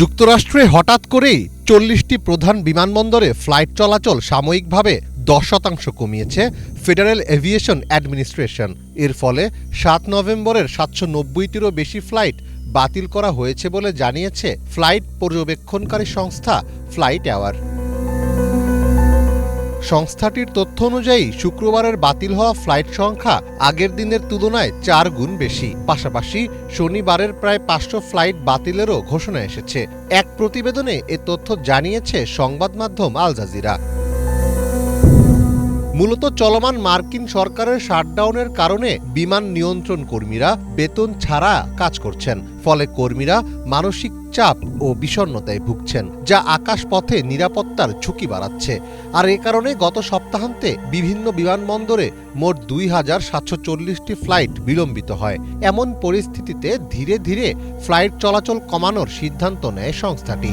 যুক্তরাষ্ট্রে হঠাৎ করেই চল্লিশটি প্রধান বিমানবন্দরে ফ্লাইট চলাচল সাময়িকভাবে দশ শতাংশ কমিয়েছে ফেডারেল এভিয়েশন অ্যাডমিনিস্ট্রেশন। এর ফলে সাত নভেম্বরের সাতশো নব্বইটিরও বেশি ফ্লাইট বাতিল করা হয়েছে বলে জানিয়েছে ফ্লাইট পর্যবেক্ষণকারী সংস্থা ফ্লাইট অ্যাওয়ার সংস্থাটির তথ্য অনুযায়ী, শুক্রবারের বাতিল হওয়া ফ্লাইট সংখ্যা আগের দিনের তুলনায় চার গুণ বেশি। পাশাপাশি, শনিবারের প্রায় পাঁচশো ফ্লাইট বাতিলেরও ঘোষণা এসেছে। এক প্রতিবেদনে এ তথ্য জানিয়েছে সংবাদ মাধ্যম আল জাজিরা। মূলত চলমান মার্কিন সরকারের শাটডাউনের কারণে বিমান নিয়ন্ত্রণ কর্মীরা বেতন ছাড়া কাজ করছেন, ফলে কর্মীরা মানসিক চাপ ও বিষণ্ণতায় ভুগছেন, যা আকাশপথে নিরাপত্তার ঝুঁকি বাড়াচ্ছে। আর এ কারণে গত সপ্তাহান্তে বিভিন্ন বিমানবন্দরে মোট দুই হাজার সাতশো চল্লিশটি ফ্লাইট বিলম্বিত হয়। এমন পরিস্থিতিতে ধীরে ধীরে ফ্লাইট চলাচল কমানোর সিদ্ধান্ত নেয় সংস্থাটি।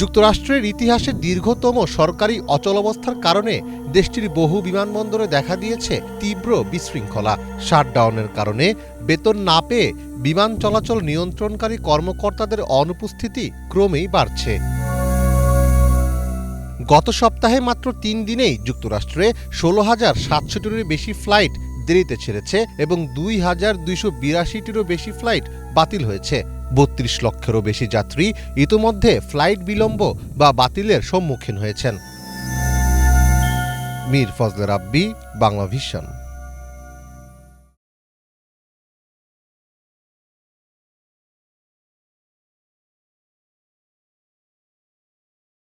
যুক্তরাষ্ট্রের ইতিহাসে দীর্ঘতম সরকারি অচলাবস্থার কারণে দেশটির বহু বিমানবন্দরে দেখা দিয়েছে তীব্র বিশৃঙ্খলা, শাটডাউনের কারণে বেতন না পেয়ে বিমান চলাচল নিয়ন্ত্রণকারী কর্মকর্তাদের অনুপস্থিতি ক্রমেই বাড়ছে। গত সপ্তাহে মাত্র তিন দিনেই যুক্তরাষ্ট্রে ষোলো হাজার সাতশোটিরও বেশি ফ্লাইট দেরিতে ছেড়েছে এবং দুই হাজার দুইশো বিরাশিটিরও বেশি ফ্লাইট বাতিল হয়েছে। বত্রিশ লক্ষেরও বেশি যাত্রী ইতোমধ্যে ফ্লাইট বিলম্ব বা বাতিলের সম্মুখীন হয়েছেন। মীর ফজলে রাব্বি, বাংলা ভিশন।